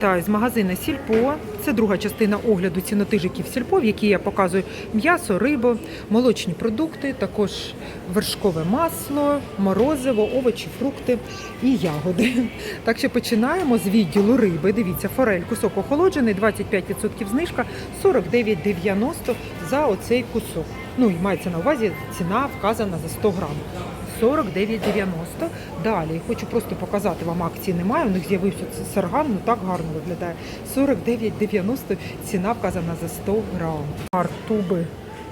Та з магазина Сільпо. Це друга частина огляду цінотижиків Сільпо, в якій я показую м'ясо, рибу, молочні продукти, також вершкове масло, морозиво, овочі, фрукти і ягоди. Так що починаємо з відділу риби. Дивіться, форель, кусок охолоджений, 25% знижка, 49,90 за оцей кусок. Ну і мається на увазі ціна вказана за 100 грам. 49,90. Далі хочу просто показати вам акції немає. У них з'явився цей сарган, ну так гарно виглядає. 49,90 ціна вказана за 100 грам. Артуби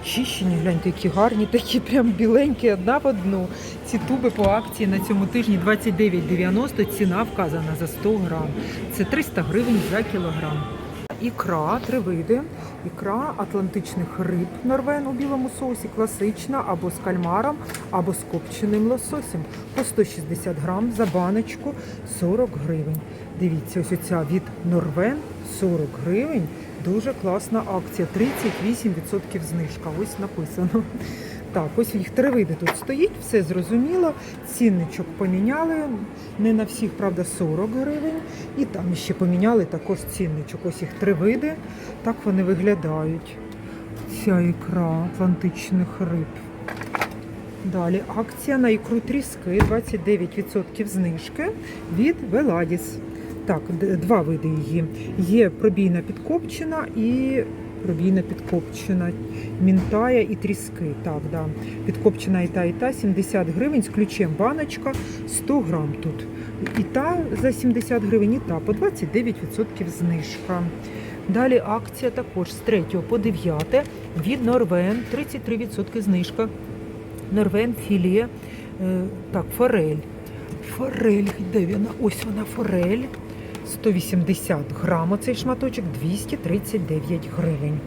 чищені, гляньте, які гарні, такі прям біленькі, одна в одну. Ці туби по акції на цьому тижні 29,90, ціна вказана за 100 грам. Це 300 гривень за кілограм. Ікра, три види. Ікра атлантичних риб норвен у білому соусі, класична або з кальмаром, або з копченим лососем. По 160 грам за баночку 40 гривень. Дивіться, ось оця від норвен 40 гривень. Дуже класна акція. 38% знижка. Ось написано. Так, ось їх три види тут стоїть, все зрозуміло. Цінничок поміняли. Не на всіх, правда, 40 гривень. І там ще поміняли також цінничок. Ось їх три види. Так вони виглядають. Ця ікра атлантичних риб. Далі акція на ікру тріски 29% знижки від Веладіс. Так, два види її. Є пробійна підкопчена і пробійна підкопчена. Мінтая і тріски. Так, да. Підкопчена і та, і та 70 гривень з ключем баночка 100 грам тут. І та за 70 гривень, і та по 29% знижка. Далі акція також з 3 по 9 від Норвен 33% знижка. Норвен філе, е, так, форель. Форель, де вона? Ось вона форель. 180 грам оцей шматочок, 239 гривень.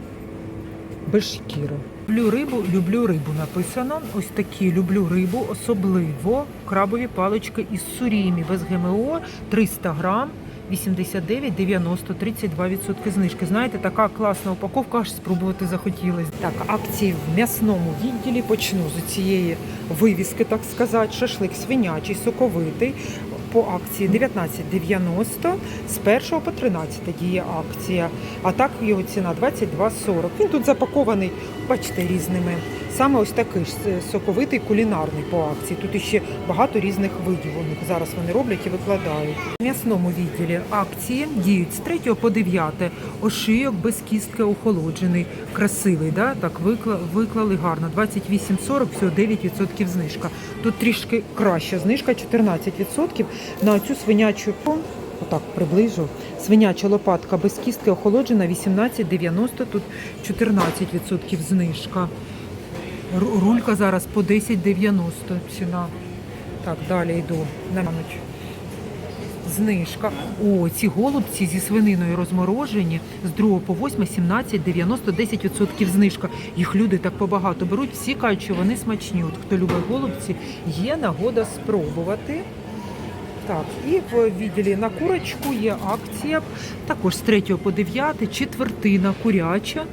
Без шкіри. Люблю рибу, люблю рибу написано. Ось такі люблю рибу, особливо крабові палички із сурімі без ГМО 300 грам. 89, 90, 32% знижки. Знаєте, така класна упаковка, аж спробувати захотілося. Так, акції в м'ясному відділі почну з цієї вивіски, так сказати. Шашлик свинячий, соковитий. По акції 19,90 з 1 по 13 діє акція. А так його ціна 22,40. Він тут запакований, бачите, різними. Саме ось такий ж е, соковитий кулінарний по акції. Тут іще багато різних видів. У зараз вони роблять і викладають. В м'ясному відділі акції діють з 3 по 9. Ошийок без кістки охолоджений. Красивий, да? так викла- виклали гарно. 28,40, всього 9% знижка. Тут трішки краща знижка, 14% на цю свинячу. Отак приближу. Свиняча лопатка без кістки охолоджена 18,90, тут 14% знижка. Ру- Рулька зараз по 10,90 ціна. Так, далі йду на ніч. Знижка. О, ці голубці зі свининою розморожені з 2 по 8, 17, 90, 10% знижка. Їх люди так побагато беруть. Всі кажуть, що вони смачні. От хто любить голубці, є нагода спробувати. Так, і в відділі на курочку є акція також з 3 по 9, четвертина куряча,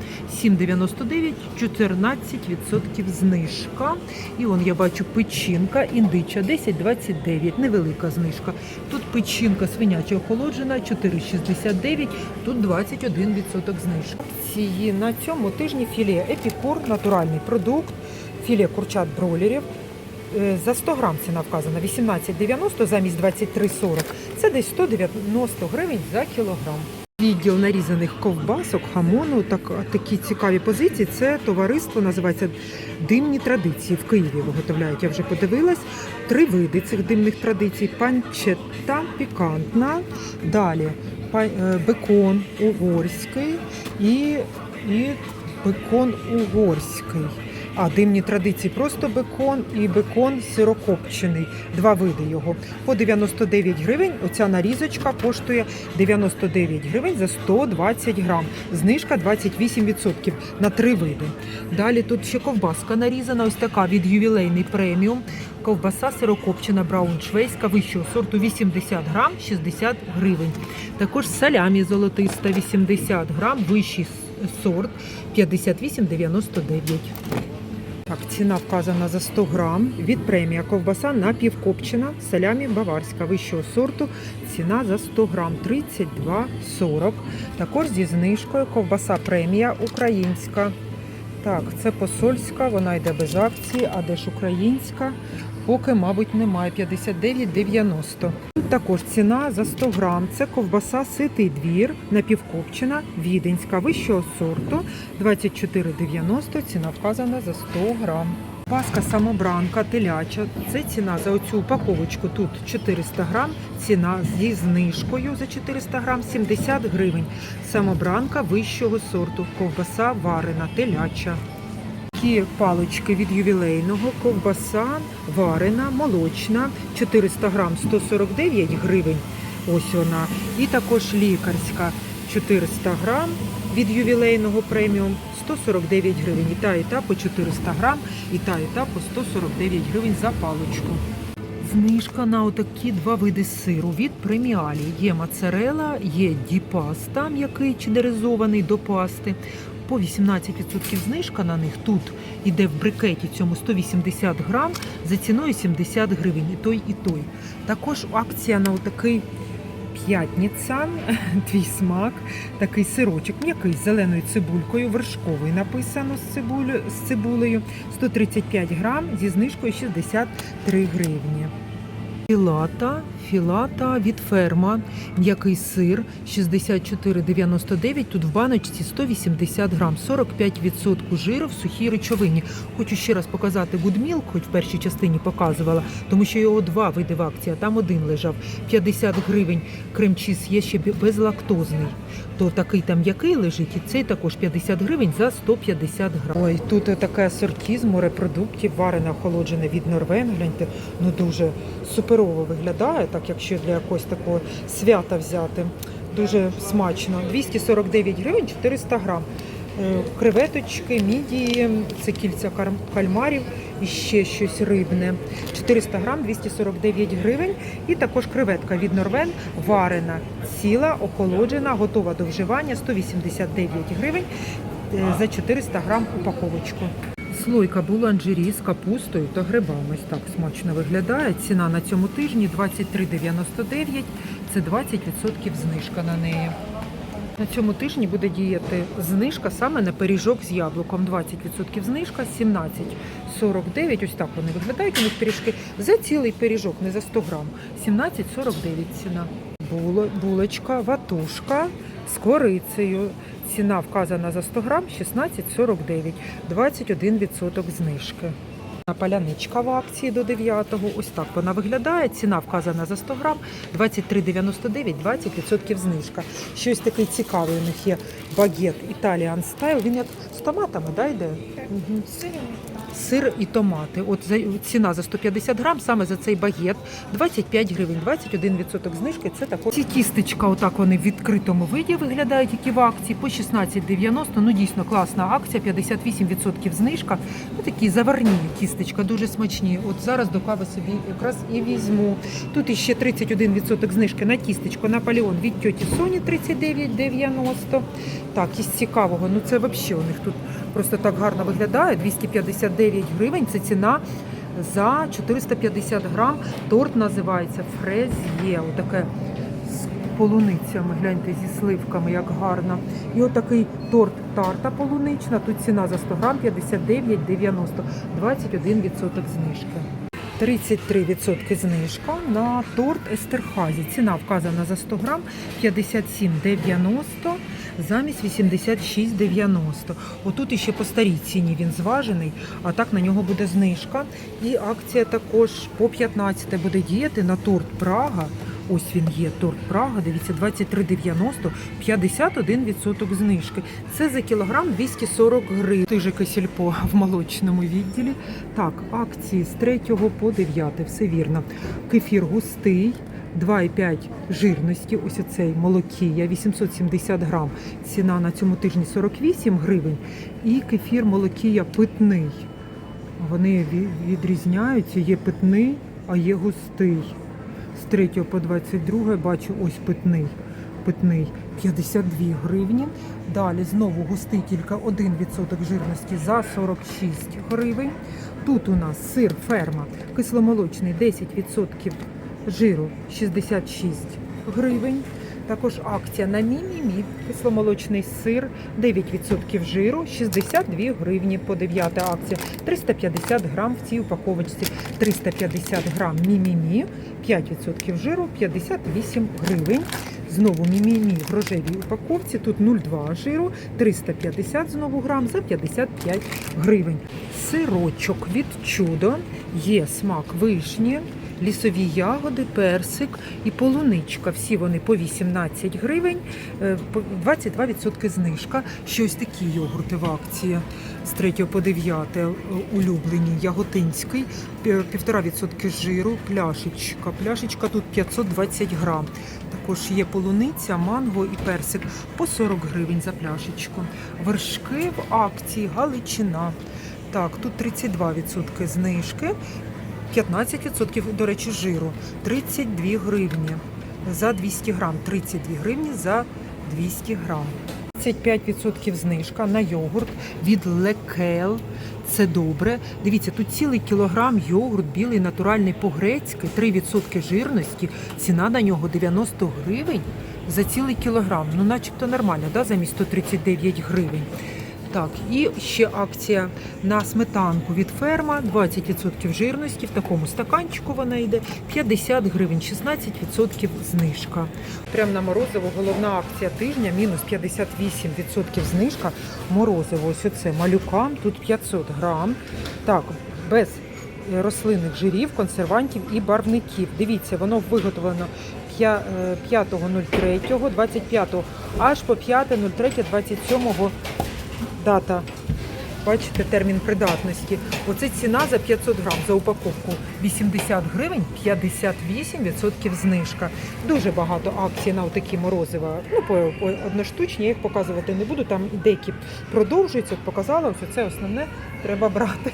7,99, 14% знижка. І он я бачу печінка, індича 10,29, невелика знижка. Тут печінка свиняча охолоджена, 4,69, тут 21% знижка. Цієї на цьому тижні філе епікур, натуральний продукт, філе курчат бройлерів. Е, За 100 грам ціна вказана 18,90 замість 23,40. Це десь 190 гривень за кілограм. Відділ нарізаних ковбасок, хамону, так, такі цікаві позиції. Це товариство називається Димні традиції. В Києві виготовляють. Я вже подивилась. Три види цих димних традицій: панчетта пікантна, далі е, бекон угорський і, і бекон угорський. А димні традиції просто бекон і бекон сирокопчений. Два види його. По 99 гривень. Оця нарізочка коштує 99 гривень за 120 грам. Знижка 28% на три види. Далі тут ще ковбаска нарізана, ось така від ювілейний преміум. Ковбаса сирокопчена брауншвейська вищого сорту 80 грам 60 гривень. Також салямі золотиста 80 грам, вищий сорт 58,99. Ціна вказана за 100 грам. Від премія ковбаса напівкопчена, салямі баварська вищого сорту. Ціна за 100 грам 32,40. Також зі знижкою ковбаса премія українська. Так, це посольська, вона йде без акції, а де ж українська? Поки, мабуть, немає 59,90. Тут також ціна за 100 грам. Це ковбаса ситий двір, напівкопчена, віденська вищого сорту 24,90. Ціна вказана за 100 грам. Паска самобранка, теляча. Це ціна за оцю упаковочку тут 400 грам. Ціна зі знижкою за 400 грам 70 гривень. Самобранка вищого сорту. Ковбаса варена, теляча. Такі палички від ювілейного, ковбаса варена, молочна, 400 грам 149 гривень. Ось вона. І також лікарська 400 грам від ювілейного преміум 149 гривень. І та, і та по 400 грам, і та, і та по 149 гривень за паличку. Знижка на отакі два види сиру від преміалі. Є моцарела, є діпаста, м'який чи дерезований до пасти. По 18% знижка на них тут іде в брикеті цьому 180 грам за ціною 70 гривень. І той, і той. Також акція на отакий п'ятниця, твій смак, такий сирочок, м'який з зеленою цибулькою, вершковий написано з цибулею, з цибулею 135 грам зі знижкою 63 гривні. Філата, філата від ферма, м'який сир 64,99, тут в баночці 180 грам, 45% жиру в сухій речовині. Хочу ще раз показати гудмілк, хоч в першій частині показувала, тому що його два види в акції, а там один лежав. 50 гривень крем-чіз є ще безлактозний. То такий там м'який лежить, і цей також 50 гривень за 150 грам. Ой, тут таке асорті з морепродуктів, варене, охолоджене від Норвен. Гляньте, ну дуже суперово виглядає, так якщо для якогось такого свята взяти. Дуже смачно. 249 гривень 400 грам. Е, Креветочки, мідії, це кільця кальмарів і ще щось рибне. 400 грам 249 гривень. І також креветка від Норвен варена, ціла, охолоджена, готова до вживання 189 гривень е, за 400 грам упаковочку. Слойка буланжері з капустою та грибами. Ось так смачно виглядає. Ціна на цьому тижні 23,99. Це 20% знижка на неї. На цьому тижні буде діяти знижка саме на пиріжок з яблуком. 20% знижка, 17,49. Ось так вони виглядають. У них пиріжки за цілий пиріжок, не за 100 грам. 17,49 ціна. Було, булочка, ватушка з корицею. Ціна вказана за 100 грам 16,49, 21% знижки. Паляничка в акції до 9-го. Ось так вона виглядає. Ціна вказана за 100 грам 23,99, 20% знижка. Щось такий цікавий у них є багет Italian Style. Він як томатами, да, йде? Угу. Сир і томати. От за, ціна за 150 грам, саме за цей багет 25 гривень, 21% знижки. Це також. Ці тістечка, отак вони в відкритому виді виглядають, які в акції по 16,90. Ну дійсно класна акція, 58% знижка. Ну такі заварні тістечка, дуже смачні. От зараз до кави собі якраз і візьму. Тут іще 31% знижки на тістечко Наполеон від тьоті Соні 39,90. Так, із цікавого. Ну це взагалі у них тут просто так гарно виглядає. 259 гривень. Це ціна за 450 грам. Торт називається фрезє. Отаке з полуницями. Гляньте зі сливками, як гарно. І отакий торт тарта полунична. Тут ціна за 100 грам 59,90. 21% знижки. 33% знижка на торт Естерхазі. Ціна вказана за 100 грам 57,90 замість 86,90. Отут іще по старій ціні він зважений, а так на нього буде знижка. І акція також по 15 буде діяти на торт Прага. Ось він є торт Прага. Дивіться, 23,90, 51% знижки. Це за кілограм 240 гривень. Тижики сільпо в молочному відділі. Так, акції з 3 по 9, все вірно. Кефір густий. 2,5 жирності, ось оцей молокія, 870 грам. Ціна на цьому тижні 48 гривень. І кефір молокія питний. Вони відрізняються, є питний, а є густий. З 3 по 22 бачу ось питний. питний 52 гривні. Далі знову густий тільки 1% жирності за 46 гривень. Тут у нас сир ферма кисломолочний 10% жиру 66 гривень. Також акція на мі-мі-мі. Кисломолочний сир 9% жиру 62 гривні по 9 акція. 350 грам в цій упаковочці. 350 грам мі-мі-мі, 5% жиру 58 гривень. Знову мі-мі-мі в рожевій упаковці. Тут 0,2 жиру, 350 знову грам за 55 гривень. Сирочок від чудо. Є смак вишні, лісові ягоди, персик і полуничка. Всі вони по 18 гривень, е, по 22% знижка. Щось такі йогурти в акції з 3 по 9 е, улюблені. Яготинський, пі- 1,5% жиру, пляшечка. Пляшечка тут 520 грам. Також є полуниця, манго і персик по 40 гривень за пляшечку. Вершки в акції Галичина. Так, тут 32% знижки, 15%, до речі, жиру, 32 гривні за 200 грам, 32 гривні за 200 грам. 35% знижка на йогурт від Лекел. Це добре. Дивіться, тут цілий кілограм йогурт білий натуральний по-грецьки, 3% жирності. Ціна на нього 90 гривень за цілий кілограм. Ну, начебто нормально, да? замість 139 гривень. Так, і ще акція на сметанку від ферма, 20% жирності. В такому стаканчику вона йде 50 гривень, 16% знижка. Прямо на морозиво головна акція тижня, мінус 58% знижка. Морозиво, ось оце малюкам, тут 500 грам. Так, без е, рослинних жирів, консервантів і барвників. Дивіться, воно виготовлено п'я- е, 5.03, 25 аж по 5.03, 27 дата. Бачите, термін придатності. Оце ціна за 500 грам за упаковку. 80 гривень, 58% знижка. Дуже багато акцій на такі морозива. Ну, по, одноштучні, я їх показувати не буду. Там деякі продовжуються. Показала, що це основне треба брати.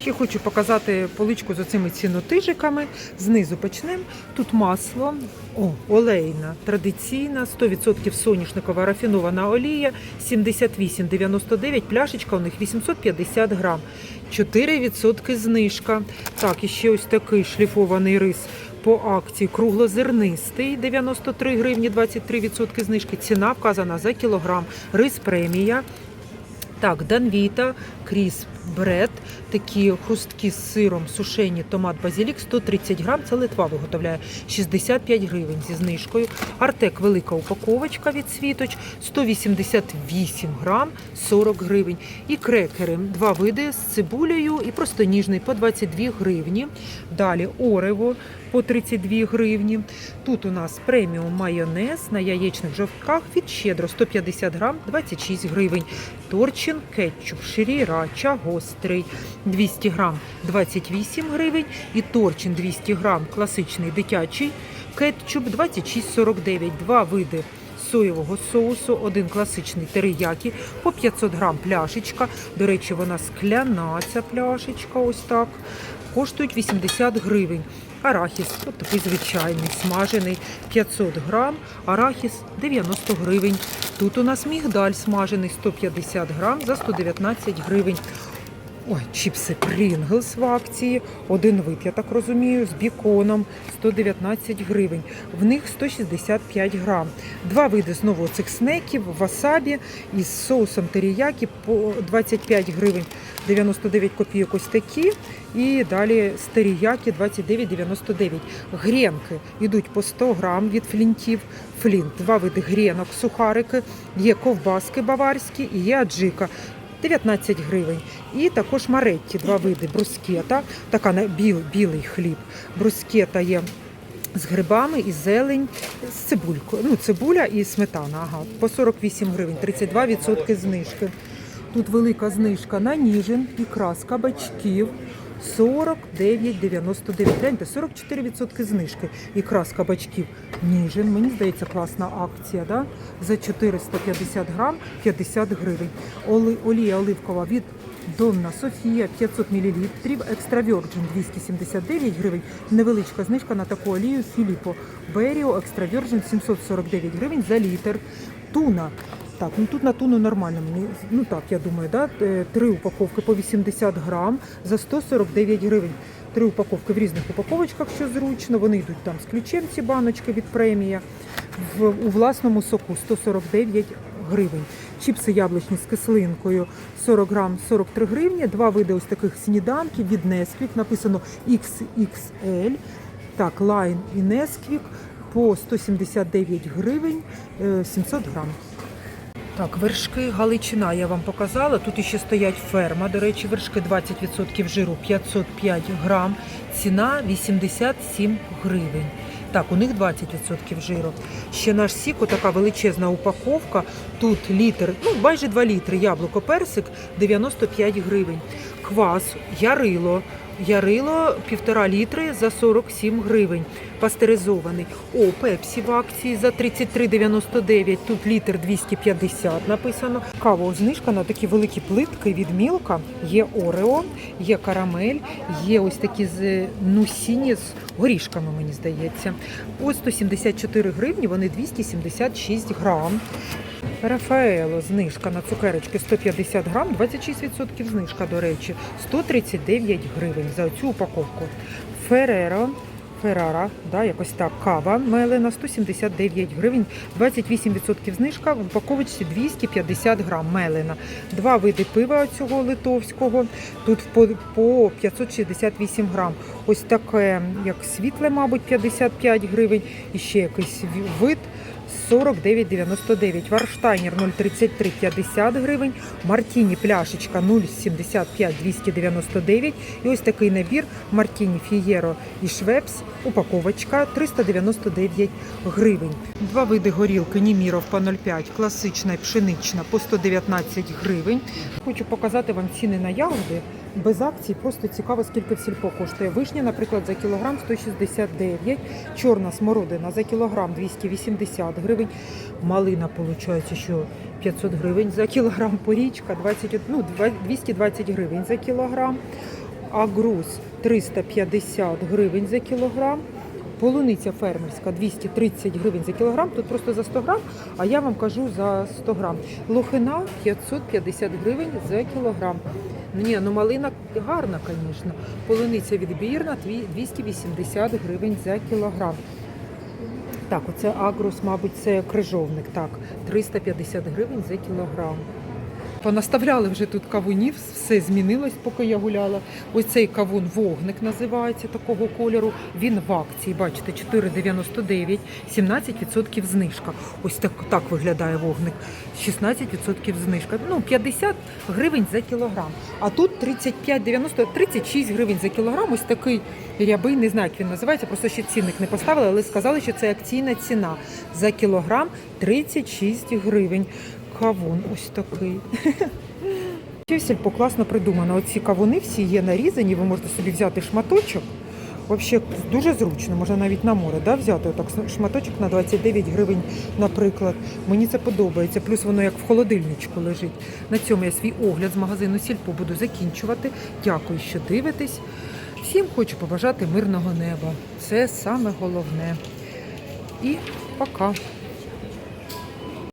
Ще хочу показати поличку з оцими цінотижиками. Знизу почнемо. Тут масло, о, олейна, традиційна, 100% соняшникова рафінована олія, 78,99, пляшечка у них 850 грам, 4% знижка. Так, і ще ось такий шліфований рис по акції круглозернистий, 93 гривні, 23% знижки. Ціна вказана за кілограм. Рис премія. Так, Данвіта, крісп, бред, такі хрустки з сиром, сушені, томат, базилік, 130 грам, це Литва виготовляє, 65 гривень зі знижкою. Артек велика упаковочка від світоч, 188 грам, 40 гривень. І крекери, два види з цибулею і просто ніжний по 22 гривні. Далі Орево по 32 гривні. Тут у нас преміум майонез на яєчних жовтках від щедро 150 грам, 26 гривень. Торчин кетчуп, ширірача, гострий 200 грам 28 гривень. І торчин 200 грам класичний дитячий кетчуп 26,49. Два види соєвого соусу, один класичний териякі по 500 грам пляшечка. До речі, вона скляна ця пляшечка, ось так. Коштують 80 гривень. Арахіс, от такий звичайний, смажений 500 грам, арахіс 90 гривень. Тут у нас мігдаль смажений 150 грам за 119 гривень. Ой, чіпси Pringles в акції. Один вид, я так розумію, з біконом 119 гривень. В них 165 грам. Два види знову цих снеків, васабі із соусом теріякі по 25 гривень. 99 копійок ось такі. І далі з теріякі 29,99. Гренки йдуть по 100 грам від флінтів. Флінт, два види гренок, сухарики, є ковбаски баварські і є аджика. 19 гривень. І також маретті, два види брускета, така біл, білий хліб. Брускета є з грибами і зелень, з цибулькою. Ну, цибуля і сметана. Ага, по 48 гривень, 32% знижки. Тут велика знижка на ніжин, ікра з кабачків. 49,99. Гляньте, 44% знижки. Ікра з кабачків Ніжин. Мені здається, класна акція. Да? За 450 грам 50 гривень. Оли, олія оливкова від Донна Софія 500 мл, Екстра Virgin 279 гривень. Невеличка знижка на таку олію Філіппо. Беріо Екстра Virgin 749 гривень за літр. Туна. Так, ну тут на туну нормально мені. Ну так, я думаю, да? Е, три упаковки по 80 грам за 149 гривень. Три упаковки в різних упаковочках, що зручно. Вони йдуть там з ключем, ці баночки від премія. В, у власному соку 149 гривень. Чіпси яблучні з кислинкою 40 грам 43 гривні. Два види ось таких сніданків від Nesquik. Написано XXL. Так, Line і Nesquik по 179 гривень е, 700 грам. Так, вершки Галичина я вам показала. Тут іще стоять ферма. До речі, вершки 20% жиру 505 грам. Ціна 87 гривень. Так, у них 20% жиру. Ще наш сік, така величезна упаковка. Тут літр, ну майже 2 літри яблуко персик 95 гривень. Квас, ярило. Ярило півтора літри за 47 гривень. Пастеризований. О, пепсі в акції за 33,99. Тут літр 250 написано. Кава знижка на такі великі плитки від Мілка. Є Орео, є карамель, є ось такі з нусіні з горішками, мені здається. Ось 174 гривні, вони 276 грам. Рафаело знижка на цукерочки 150 грам, 26% знижка, до речі, 139 гривень за цю упаковку. Фереро, Феррара, да, якось так, кава мелена 179 гривень, 28% знижка, в упаковочці 250 грам мелена. Два види пива цього литовського, тут по, по 568 грам. Ось таке, як світле, мабуть, 55 гривень, і ще якийсь вид 49,99. Варштайнер 0,33 50 гривень. Мартіні пляшечка 0,75 299. І ось такий набір Мартіні Фієро і Швепс. Упаковочка 399 гривень. Два види горілки Німіров по 0,5, класична і пшенична по 119 гривень. Хочу показати вам ціни на ягоди. Без акцій просто цікаво, скільки в сільпо коштує. Вишня, наприклад, за кілограм 169, чорна смородина за кілограм 280 гривень. Малина, виходить, що 500 гривень за кілограм. Порічка 20, ну, 220 гривень за кілограм. Агрус 350 гривень за кілограм. Полуниця фермерська 230 гривень за кілограм. Тут просто за 100 грам, а я вам кажу за 100 грам. Лохина 550 гривень за кілограм. Ні, ну малина гарна, звісно. Полуниця відбірна 280 гривень за кілограм. Так, оце агрус, мабуть, це крижовник. Так, 350 гривень за кілограм. Понаставляли вже тут кавунів, все змінилось, поки я гуляла. Ось цей кавун вогник називається такого кольору. Він в акції, бачите, 4,99, 17% знижка. Ось так, так виглядає вогник. 16% знижка. Ну, 50 гривень за кілограм. А тут 35,90, 36 гривень за кілограм. Ось такий рябий, не знаю, як він називається, просто ще цінник не поставили, але сказали, що це акційна ціна. За кілограм 36 гривень. Кавун ось такий. Сільпо класно придумано. Оці кавуни всі є нарізані, ви можете собі взяти шматочок. Взагалі дуже зручно, можна навіть на море да, взяти отак шматочок на 29 гривень, наприклад. Мені це подобається. Плюс воно як в холодильничку лежить. На цьому я свій огляд з магазину Сільпо буду закінчувати. Дякую, що дивитесь. Всім хочу побажати мирного неба. Це саме головне. І пока.